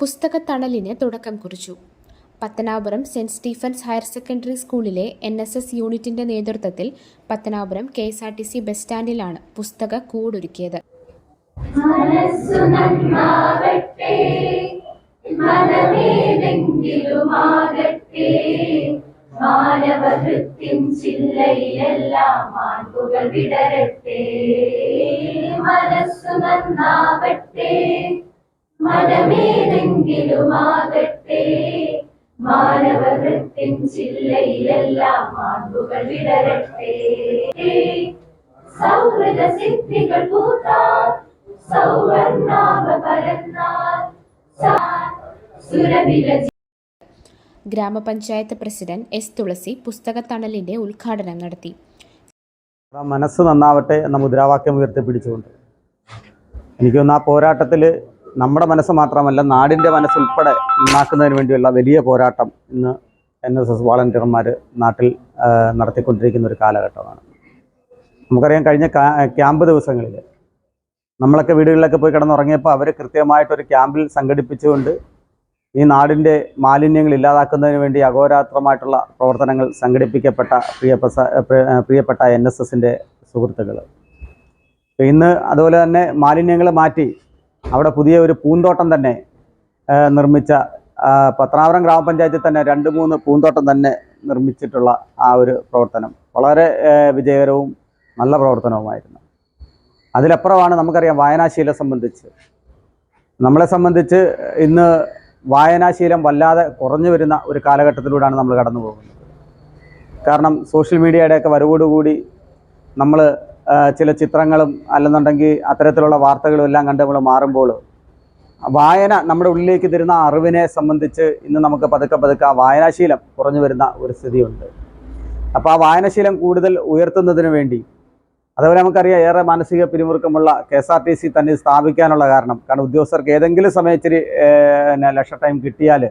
പുസ്തകത്തണലിന് തുടക്കം കുറിച്ചു. Pathanapuram saint Stephen's higher secondary സ്കൂളിലെ എൻ എസ് എസ് യൂണിറ്റിന്റെ നേതൃത്വത്തിൽ Pathanapuram K S R T C bus സ്റ്റാൻഡിലാണ് പുസ്തക കൂടൊരുക്കിയത്. മാനവഹൃത്തിൻ ചില്ലയിലെല്ലാം മാർഗുകൾ വിടരട്ടെ. മനസ്സു നന്നാവട്ടെ മനമേതെങ്കിലുമാകട്ടെ മാനവഹൃത്തിൻ ചില്ലയിലെല്ലാം മാർബുകൾ വിടരട്ടെ. സൗഹൃദ സിദ്ധികൾ പൂത്താൽ സൗവർണാഭ പരന്നാൽ സുരവില ഗ്രാമപഞ്ചായത്ത് പ്രസിഡന്റ് എസ് തുളസി പുസ്തകത്തണലിന്റെ ഉദ്ഘാടനം നടത്തി. മനസ്സ് നന്നാവട്ടെ എന്ന മുദ്രാവാക്യം ഉയർത്തിപ്പിടിച്ചുകൊണ്ട്. എനിക്കൊന്ന് ആ പോരാട്ടത്തിൽ നമ്മുടെ മനസ്സ് മാത്രമല്ല നാടിന്റെ മനസ്സുൾപ്പെടെ ഉണ്ടാക്കുന്നതിന് വേണ്ടിയുള്ള വലിയ പോരാട്ടം ഇന്ന് എൻ എസ് എസ് വോളണ്ടിയർമാർ നാട്ടിൽ നടത്തിക്കൊണ്ടിരിക്കുന്ന ഒരു കാലഘട്ടമാണ്. നമുക്കറിയാം കഴിഞ്ഞ ക്യാമ്പ് ദിവസങ്ങളിൽ നമ്മളൊക്കെ വീടുകളിലൊക്കെ പോയി കിടന്നുറങ്ങിയപ്പോൾ അവർ കൃത്യമായിട്ടൊരു ക്യാമ്പിൽ സംഘടിപ്പിച്ചുകൊണ്ട് ഈ നാടിന്റെ മാലിന്യങ്ങൾ ഇല്ലാതാക്കുന്നതിന് വേണ്ടി അഹോരാത്രമായിട്ടുള്ള പ്രവർത്തനങ്ങൾ സംഘടിപ്പിക്കപ്പെട്ട പ്രിയപ്പെട്ട പ്രിയപ്പെട്ട എൻ എസ് എസിന്റെ സുഹൃത്തുക്കൾ ഇന്ന് അതുപോലെ തന്നെ മാലിന്യങ്ങൾ മാറ്റി അവിടെ പുതിയ ഒരു പൂന്തോട്ടം തന്നെ നിർമ്മിച്ച പത്രാവരം ഗ്രാമപഞ്ചായത്തിൽ തന്നെ രണ്ട് മൂന്ന് പൂന്തോട്ടം തന്നെ നിർമ്മിച്ചിട്ടുള്ള ആ ഒരു പ്രവർത്തനം. വളരെ വിജയകരവും നല്ല പ്രവർത്തനവുമായിരുന്നു. അതിലപ്പുറമാണ് നമുക്കറിയാം വായനാശീലം സംബന്ധിച്ച്. നമ്മളെ സംബന്ധിച്ച് ഇന്ന് വായനാശീലം വല്ലാതെ കുറഞ്ഞു വരുന്ന ഒരു കാലഘട്ടത്തിലൂടെയാണ് നമ്മൾ കടന്നു പോകുന്നത് കാരണം സോഷ്യൽ മീഡിയയുടെയൊക്കെ വരവോടുകൂടി നമ്മൾ ചില ചിത്രങ്ങളും അല്ലെന്നുണ്ടെങ്കിൽ അത്തരത്തിലുള്ള വാർത്തകളും എല്ലാം കണ്ട് നമ്മൾ മാറുമ്പോൾ വായന നമ്മുടെ ഉള്ളിലേക്ക് തരുന്ന അറിവിനെ സംബന്ധിച്ച് ഇന്ന് നമുക്ക് പതുക്കെ പതുക്കെ ആ വായനാശീലം കുറഞ്ഞു വരുന്ന ഒരു സ്ഥിതിയുണ്ട്. അപ്പോൾ ആ വായനാശീലം കൂടുതൽ ഉയർത്തുന്നതിന് വേണ്ടി അതുപോലെ നമുക്കറിയാം ഏറെ മാനസിക പിരിമുറുക്കമുള്ള K S R T C തന്നെ സ്ഥാപിക്കാനുള്ള കാരണം. കാരണം ഉദ്യോഗസ്ഥർക്ക് ഏതെങ്കിലും സമയം ഇച്ചിരി പിന്നെ ലക്ഷ ടൈം കിട്ടിയാൽ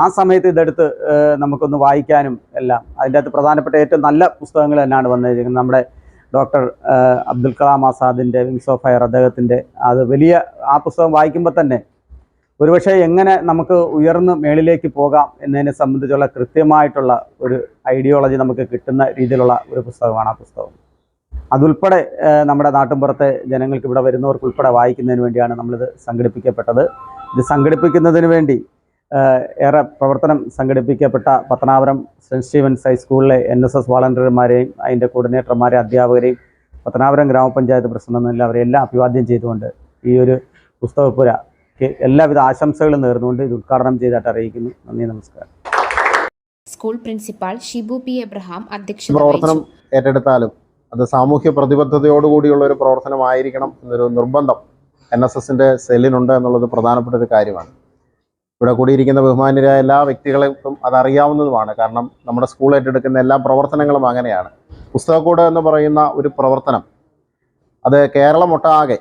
ആ സമയത്ത് ഇതെടുത്ത് നമുക്കൊന്ന് വായിക്കാനും എല്ലാം. അതിന്റെ അകത്ത് പ്രധാനപ്പെട്ട ഏറ്റവും നല്ല പുസ്തകങ്ങൾ തന്നെയാണ് വന്നിരിക്കുന്നത്. നമ്മുടെ ഡോക്ടർ അബ്ദുൽ കലാം ആസാദിന്റെ വിങ്സ് ഓഫ് ഫയർ അദ്ദേഹത്തിന്റെ അത് വലിയ ആ പുസ്തകം വായിക്കുമ്പോൾ തന്നെ ഒരുപക്ഷെ എങ്ങനെ നമുക്ക് ഉയർന്ന് മേളിലേക്ക് പോകാം എന്നതിനെ സംബന്ധിച്ചുള്ള കൃത്യമായിട്ടുള്ള ഒരു ഐഡിയോളജി നമുക്ക് കിട്ടുന്ന രീതിയിലുള്ള ഒരു പുസ്തകമാണ് ആ പുസ്തകം. അതുൾപ്പെടെ നമ്മുടെ നാട്ടിൻപുറത്തെ ജനങ്ങൾക്ക് ഇവിടെ വരുന്നവർക്ക് ഉൾപ്പെടെ വായിക്കുന്നതിന് വേണ്ടിയാണ് നമ്മളിത് സംഘടിപ്പിക്കപ്പെട്ടത്. ഇത് സംഘടിപ്പിക്കുന്നതിന് വേണ്ടി ഏറെ പ്രവർത്തനം സംഘടിപ്പിക്കപ്പെട്ട പത്തനാപുരം സെന്റ് സ്റ്റീവൻസ് ഹൈസ്കൂളിലെ എൻ എസ് എസ് വളണ്ടിയർമാരെയും അതിന്റെ കോർഡിനേറ്റർമാരെയും അധ്യാപകരെയും പത്തനാപുരം ഗ്രാമപഞ്ചായത്ത് പ്രസിഡന്റ് എല്ലാവരെയും എല്ലാം അഭിവാദ്യം ചെയ്തുകൊണ്ട് ഈ ഒരു പുസ്തകപ്പുര എല്ലാവിധ ആശംസകളും നേർന്നുകൊണ്ട് ഇത് ഉദ്ഘാടനം ചെയ്തായിട്ട് അറിയിക്കുന്നു. നന്ദി നമസ്കാരം. School principal Shibu P Abraham അധ്യക്ഷ പ്രവർത്തനം ഏറ്റെടുത്താലും അത് സാമൂഹ്യ പ്രതിബദ്ധതയോടുകൂടിയുള്ള ഒരു പ്രവർത്തനമായിരിക്കണം എന്നൊരു നിർബന്ധം എൻ എസ് എസിന്റെ സെല്ലിനുണ്ട് എന്നുള്ളത് പ്രധാനപ്പെട്ട ഒരു കാര്യമാണ്. ഇവിടെ കൂടിയിരിക്കുന്ന ബഹുമാന്യരായ എല്ലാ വ്യക്തികൾക്കും അതറിയാവുന്നതുമാണ് കാരണം നമ്മുടെ സ്കൂൾ ഏറ്റെടുക്കുന്ന എല്ലാ പ്രവർത്തനങ്ങളും അങ്ങനെയാണ്. പുസ്തകക്കൂട് എന്ന് പറയുന്ന ഒരു പ്രവർത്തനം അത് കേരളമൊട്ടാകെ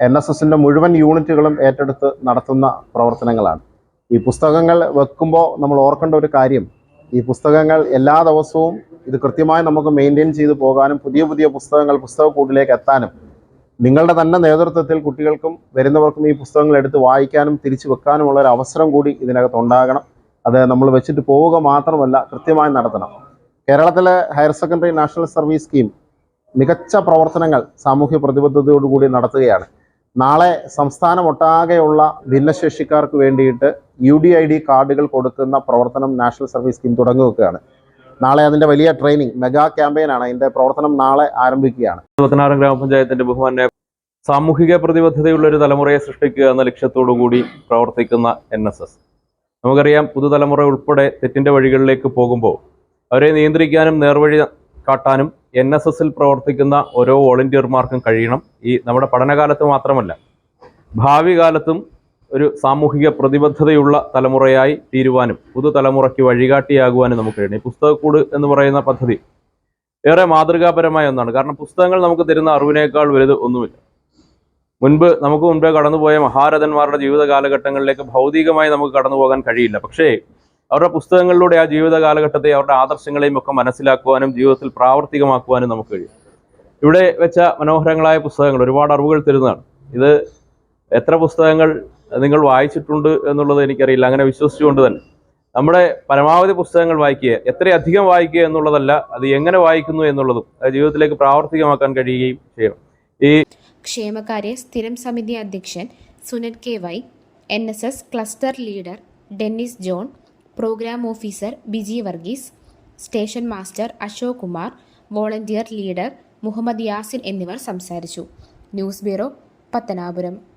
എൻ എസ് എസിന്റെ മുഴുവൻ യൂണിറ്റുകളും ഏറ്റെടുത്ത് നടത്തുന്ന പ്രവർത്തനങ്ങളാണ്. ഈ പുസ്തകങ്ങൾ വെക്കുമ്പോൾ നമ്മൾ ഓർക്കേണ്ട ഒരു കാര്യം ഈ പുസ്തകങ്ങൾ എല്ലാ ദിവസവും ഇത് കൃത്യമായി നമുക്ക് മെയിന്റെയിൻ ചെയ്തു പോകാനും പുതിയ പുതിയ പുസ്തകങ്ങൾ പുസ്തകക്കൂട്ടിലേക്ക് എത്താനും നിങ്ങളുടെ തന്നെ നേതൃത്വത്തിൽ കുട്ടികൾക്കും വരുന്നവർക്കും ഈ പുസ്തകങ്ങൾ എടുത്ത് വായിക്കാനും തിരിച്ചു വെക്കാനുമുള്ള ഒരു അവസരം കൂടി ഇതിനകത്ത് ഉണ്ടാകണം. അത് നമ്മൾ വെച്ചിട്ട് പോവുക മാത്രമല്ല കൃത്യമായി നടത്തണം. കേരളത്തിലെ higher secondary national service scheme മികച്ച പ്രവർത്തനങ്ങൾ സാമൂഹ്യ പ്രതിബദ്ധതയോടുകൂടി നടത്തുകയാണ്. നാളെ സംസ്ഥാനമൊട്ടാകെയുള്ള ഭിന്നശേഷിക്കാർക്ക് വേണ്ടിയിട്ട് യു ഡി ഐ ഡി കാർഡുകൾ കൊടുക്കുന്ന പ്രവർത്തനം നാഷണൽ സർവീസ് സ്കീം തുടങ്ങി വെക്കുകയാണ് നാളെ അതിന്റെ വലിയ ട്രെയിനിങ് മെഗാ ക്യാമ്പയിനാണ് അതിന്റെ പ്രവർത്തനം നാളെ ആരംഭിക്കുകയാണ്. പത്തനാപുരം ഗ്രാമപഞ്ചായത്തിന്റെ ബഹുമാനെ സാമൂഹിക പ്രതിബദ്ധതയുള്ള ഒരു തലമുറയെ സൃഷ്ടിക്കുക എന്ന ലക്ഷ്യത്തോടു കൂടി പ്രവർത്തിക്കുന്ന എൻ എസ് എസ് നമുക്കറിയാം പുതുതലമുറ ഉൾപ്പെടെ തെറ്റിന്റെ വഴികളിലേക്ക് പോകുമ്പോൾ അവരെ നിയന്ത്രിക്കാനും നേർവഴി കാട്ടാനും എൻ എസ് എസിൽ പ്രവർത്തിക്കുന്ന ഓരോ വോളണ്ടിയർമാർക്കും കഴിയണം. ഈ നമ്മുടെ പഠനകാലത്ത് മാത്രമല്ല ഭാവി കാലത്തും ഒരു സാമൂഹിക പ്രതിബദ്ധതയുള്ള തലമുറയായി തീരുവാനും പുതുതലമുറയ്ക്ക് വഴികാട്ടിയാകുവാനും നമുക്ക് കഴിയണം. ഈ പുസ്തകക്കൂട് എന്ന് പറയുന്ന പദ്ധതി ഏറെ മാതൃകാപരമായ ഒന്നാണ്. കാരണം പുസ്തകങ്ങൾ നമുക്ക് തരുന്ന അറിവിനേക്കാൾ വലുത് ഒന്നുമില്ല. മുൻപ് നമുക്ക് മുൻപേ കടന്നുപോയ മഹാരഥന്മാരുടെ ജീവിത കാലഘട്ടങ്ങളിലേക്ക് ഭൗതികമായി നമുക്ക് കടന്നു പോകാൻ കഴിയില്ല. പക്ഷേ അവരുടെ പുസ്തകങ്ങളിലൂടെ ആ ജീവിത കാലഘട്ടത്തെ അവരുടെ ആദർശങ്ങളെയും ഒക്കെ മനസ്സിലാക്കുവാനും ജീവിതത്തിൽ പ്രാവർത്തികമാക്കുവാനും നമുക്ക് കഴിയും. ഇവിടെ വെച്ച മനോഹരങ്ങളായ പുസ്തകങ്ങൾ ഒരുപാട് അറിവുകൾ തരുന്നതാണ്. ഇത് എത്ര പുസ്തകങ്ങൾ നിങ്ങൾ വായിച്ചിട്ടുണ്ട് എന്നുള്ളത് എനിക്കറിയില്ല. അങ്ങനെ വിശ്വസിച്ചുകൊണ്ട് തന്നെ. നമ്മുടെ പരമാവധി പുസ്തകങ്ങൾ വായിക്കുക. എത്രയധികം വായിക്കുക എന്നുള്ളതല്ല അത് എങ്ങനെ വായിക്കുന്നു എന്നുള്ളതും ജീവിതത്തിലേക്ക് പ്രാവർത്തികമാക്കാൻ കഴിയുകയും ചെയ്യണം. ഈ ക്ഷേമകാര്യ സ്ഥിരം സമിതി അധ്യക്ഷൻ Sunan K Y N S S cluster leader Dennis John program officer Biji Varghese station master Ashok Kumar volunteer leader Muhammad Yasin എന്നിവർ സംസാരിച്ചു. News bureau Pathanapuram.